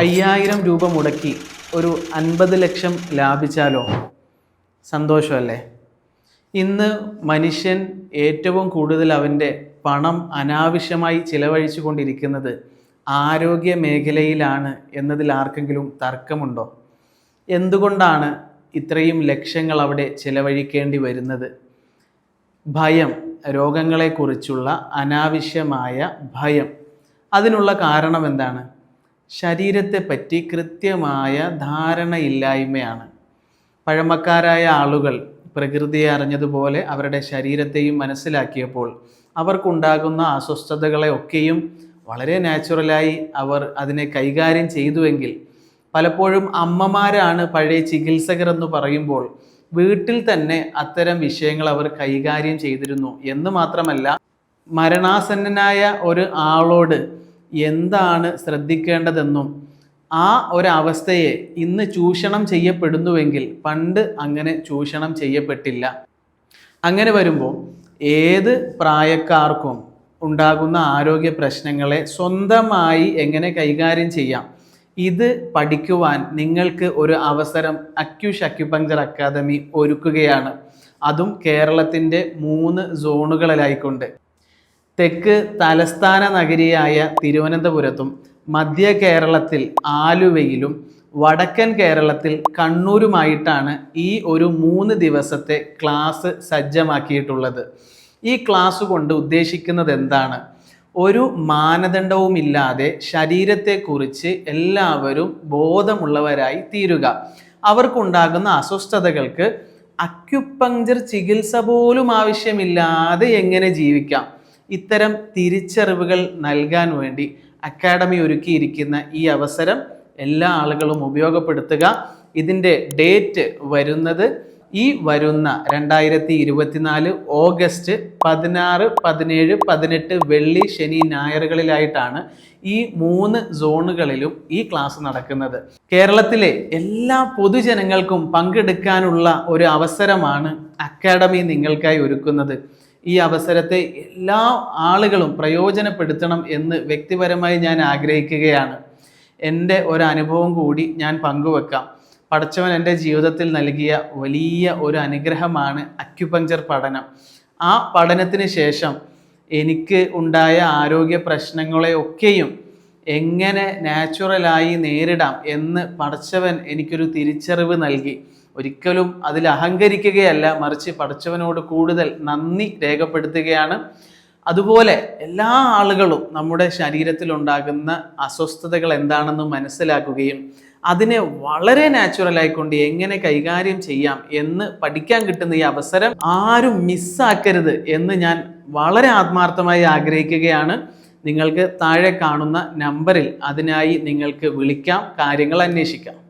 അയ്യായിരം രൂപ മുടക്കി ഒരു അൻപത് ലക്ഷം ലാഭിച്ചാലോ? സന്തോഷമല്ലേ? ഇന്ന് മനുഷ്യൻ ഏറ്റവും കൂടുതൽ അവന്റെ പണം അനാവശ്യമായി ചിലവഴിച്ചു കൊണ്ടിരിക്കുന്നത് ആരോഗ്യ മേഖലയിലാണ് എന്നതിൽ ആർക്കെങ്കിലും തർക്കമുണ്ടോ? എന്തുകൊണ്ടാണ് ഇത്രയും ലക്ഷങ്ങൾ അവിടെ ചിലവഴിക്കേണ്ടി വരുന്നത്? ഭയം രോഗങ്ങളെക്കുറിച്ചുള്ള അനാവശ്യമായ ഭയം. അതിനുള്ള കാരണം എന്താണ്? ശരീരത്തെപ്പറ്റി കൃത്യമായ ധാരണയില്ലായ്മയാണ്. പഴമക്കാരായ ആളുകൾ പ്രകൃതിയെ അറിഞ്ഞതുപോലെ അവരുടെ ശരീരത്തെയും മനസ്സിലാക്കിയപ്പോൾ അവർക്കുണ്ടാകുന്ന അസ്വസ്ഥതകളെ ഒക്കെയും വളരെ നാച്ചുറലായി അവർ അതിനെ കൈകാര്യം ചെയ്തുവെങ്കിൽ പലപ്പോഴും അമ്മമാരാണ് പഴയ ചികിത്സകർ എന്ന് പറയുമ്പോൾ വീട്ടിൽ തന്നെ അത്തരം വിഷയങ്ങൾ അവർ കൈകാര്യം ചെയ്തിരുന്നു. എന്ന് മാത്രമല്ല മരണാസന്നനായ ഒരു ആളോട് എന്താണ് ശ്രദ്ധിക്കേണ്ടതെന്നും ആ ഒരവസ്ഥയെ ഇന്ന് ചൂഷണം ചെയ്യപ്പെടുന്നുവെങ്കിൽ പണ്ട് അങ്ങനെ ചൂഷണം ചെയ്യപ്പെട്ടില്ല. അങ്ങനെ വരുമ്പോൾ ഏത് പ്രായക്കാർക്കും ഉണ്ടാകുന്ന ആരോഗ്യ പ്രശ്നങ്ങളെ സ്വന്തമായി എങ്ങനെ കൈകാര്യം ചെയ്യാം? ഇത് പഠിക്കുവാൻ നിങ്ങൾക്ക് ഒരു അവസരം അക്യൂഷ് അക്യുപങ്ചർ അക്കാദമി ഒരുക്കുകയാണ്. അതും കേരളത്തിന്റെ മൂന്ന് സോണുകളിലായിക്കൊണ്ട് തെക്ക് തലസ്ഥാന നഗരിയായ തിരുവനന്തപുരത്തും മധ്യ കേരളത്തിൽ ആലുവയിലും വടക്കൻ കേരളത്തിൽ കണ്ണൂരുമായിട്ടാണ് ഈ ഒരു മൂന്ന് ദിവസത്തെ ക്ലാസ് സജ്ജമാക്കിയിട്ടുള്ളത്. ഈ ക്ലാസ് കൊണ്ട് ഉദ്ദേശിക്കുന്നത് എന്താണ്? ഒരു മാനദണ്ഡവുമില്ലാതെ ശരീരത്തെക്കുറിച്ച് എല്ലാവരും ബോധമുള്ളവരായി തീരുക. അവർക്കുണ്ടാകുന്ന അസ്വസ്ഥതകൾക്ക് അക്യുപങ്ചർ ചികിത്സ പോലും ആവശ്യമില്ലാതെ എങ്ങനെ ജീവിക്കാം? ഇത്തരം തിരിച്ചറിവുകൾ നൽകാൻ വേണ്ടി അക്കാഡമി ഒരുക്കിയിരിക്കുന്ന ഈ അവസരം എല്ലാ ആളുകളും ഉപയോഗപ്പെടുത്തുക. ഇതിന്റെ ഡേറ്റ് വരുന്നത് ഈ വരുന്ന രണ്ടായിരത്തി ഇരുപത്തിനാല് ഓഗസ്റ്റ് പതിനാറ് പതിനേഴ് പതിനെട്ട് വെള്ളി ശനി ഞായറുകളിലായിട്ടാണ് ഈ മൂന്ന് സോണുകളിലും ഈ ക്ലാസ് നടക്കുന്നത്. കേരളത്തിലെ എല്ലാ പൊതുജനങ്ങൾക്കും പങ്കെടുക്കാനുള്ള ഒരു അവസരമാണ് അക്കാഡമി നിങ്ങൾക്കായി ഒരുക്കുന്നത്. ഈ അവസരത്തെ എല്ലാ ആളുകളും പ്രയോജനപ്പെടുത്തണം എന്ന് വ്യക്തിപരമായി ഞാൻ ആഗ്രഹിക്കുകയാണ്. എന്റെ ഒരു അനുഭവം കൂടി ഞാൻ പങ്കുവെക്കാം. പഠിച്ചവൻ എന്റെ ജീവിതത്തിൽ നൽകിയ വലിയ ഒരു അനുഗ്രഹമാണ് അക്യുപങ്ചർ പഠനം. ആ പഠനത്തിന് ശേഷം എനിക്ക് ഉണ്ടായ ആരോഗ്യ പ്രശ്നങ്ങളെയൊക്കെയും എങ്ങനെ നാച്ചുറലായി നേരിടാം എന്ന് പഠിച്ചവൻ എനിക്കൊരു തിരിച്ചറിവ് നൽകി. ഒരിക്കലും അതിൽ അഹങ്കരിക്കുകയല്ല മറിച്ച് പഠിച്ചവനോട് കൂടുതൽ നന്ദി രേഖപ്പെടുത്തുകയാണ്. അതുപോലെ എല്ലാ ആളുകളും നമ്മുടെ ശരീരത്തിൽ ഉണ്ടാകുന്ന അസ്വസ്ഥതകൾ എന്താണെന്ന് മനസ്സിലാക്കുകയും അതിനെ വളരെ നാച്ചുറലായിക്കൊണ്ട് എങ്ങനെ കൈകാര്യം ചെയ്യാം എന്ന് പഠിക്കാൻ കിട്ടുന്ന ഈ അവസരം ആരും മിസ്സാക്കരുത് എന്ന് ഞാൻ വളരെ ആത്മാർത്ഥമായി ആഗ്രഹിക്കുകയാണ്. നിങ്ങൾക്ക് താഴെ കാണുന്ന നമ്പറിൽ അതിനായി നിങ്ങൾക്ക് വിളിക്കാം കാര്യങ്ങൾ അന്വേഷിക്കാം.